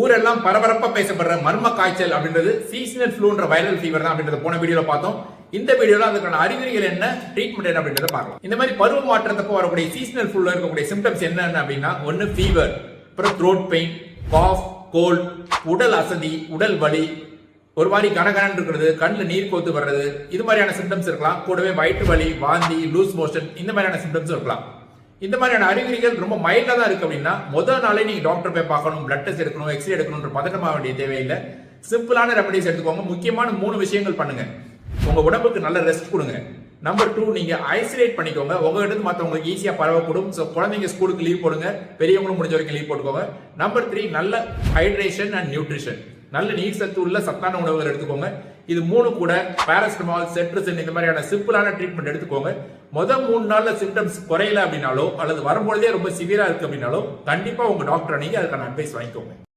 ஊரெல்லாம் பரபரப்பாக பேசப்படுற மர்ம காய்ச்சல் அப்படின்றது சீசனல் ஃப்ளூன்ற வைரல் ஃபீவர் தான் அப்படின்றத போன வீடியோவில் பார்த்தோம். இந்த வீடியோவில் அதுக்கான அறிகுறிகள் என்ன ட்ரீட்மெண்ட் என்ன அப்படின்றத பார்க்கலாம். இந்த மாதிரி பருவ மாற்றத்தப்போ வரக்கூடிய சீசனல் ஃப்ளூல இருக்கக்கூடிய சிம்டம்ஸ் என்னென்ன அப்படின்னா ஒன்று ஃபீவர் அப்புறம் த்ரோட் பெயின் காஃப் கோல்ட் உடல் அசதி உடல் வலி ஒரு மாதிரி கனகனன் இருக்கிறது கண்ணில் நீர் கோத்து வர்றது இது மாதிரியான சிம்டம்ஸ் இருக்கலாம். கூடவே வயிற்று வலி வாந்தி லூஸ் மோஷன் இந்த மாதிரியான சிம்டம்ஸ் இருக்கலாம். இந்த மாதிரியான அறிகுறிகள் ரொம்ப மைல்டாக தான் இருக்குது அப்படின்னா முதல் நாளே நீங்கள் டாக்டர் போய் பார்க்கணும் பிளட் டெஸ்ட் எடுக்கணும் எக்ஸ்ரே எடுக்கணும்ன்ற பதட்டமாக வேண்டிய தேவையில்லை. சிம்பிளான ரெமடிஸ் எடுத்துக்கோங்க. முக்கியமான மூணு விஷயங்கள் பண்ணுங்க. உங்க உடம்புக்கு நல்ல ரெஸ்ட் கொடுங்க. நம்பர் டூ நீங்க ஐசோலேட் பண்ணிக்கோங்க. உங்ககிட்ட இருந்து மற்றவங்களுக்கு ஈஸியாக பரவக்கூடும். ஸோ குழந்தைங்க ஸ்கூலுக்கு லீவ் போடுங்க. பெரியவங்களும் முடிஞ்ச வரைக்கும் லீவ் போட்டுக்கோங்க. நம்பர் த்ரீ நல்ல ஹைட்ரேஷன் அண்ட் நியூட்ரிஷன் நல்ல நீர் சத்து உள்ள சத்தான உணவுகள் எடுத்துக்கோங்க. இது மூணு கூட பாராசிட்டமால் செட்ரிசன் இந்த மாதிரியான சிம்பிளான ட்ரீட்மெண்ட் எடுத்துக்கோங்க. முதல் மூணு நாளில் சிம்டம்ஸ் குறையல அப்படின்னாலோ அல்லது வரும்பொழுதே ரொம்ப சிவியராக இருக்கு அப்படின்னாலோ கண்டிப்பாக உங்கள் டாக்டரை நீங்கள் அதுக்கான அட்வைஸ் வாங்கிக்கோங்க.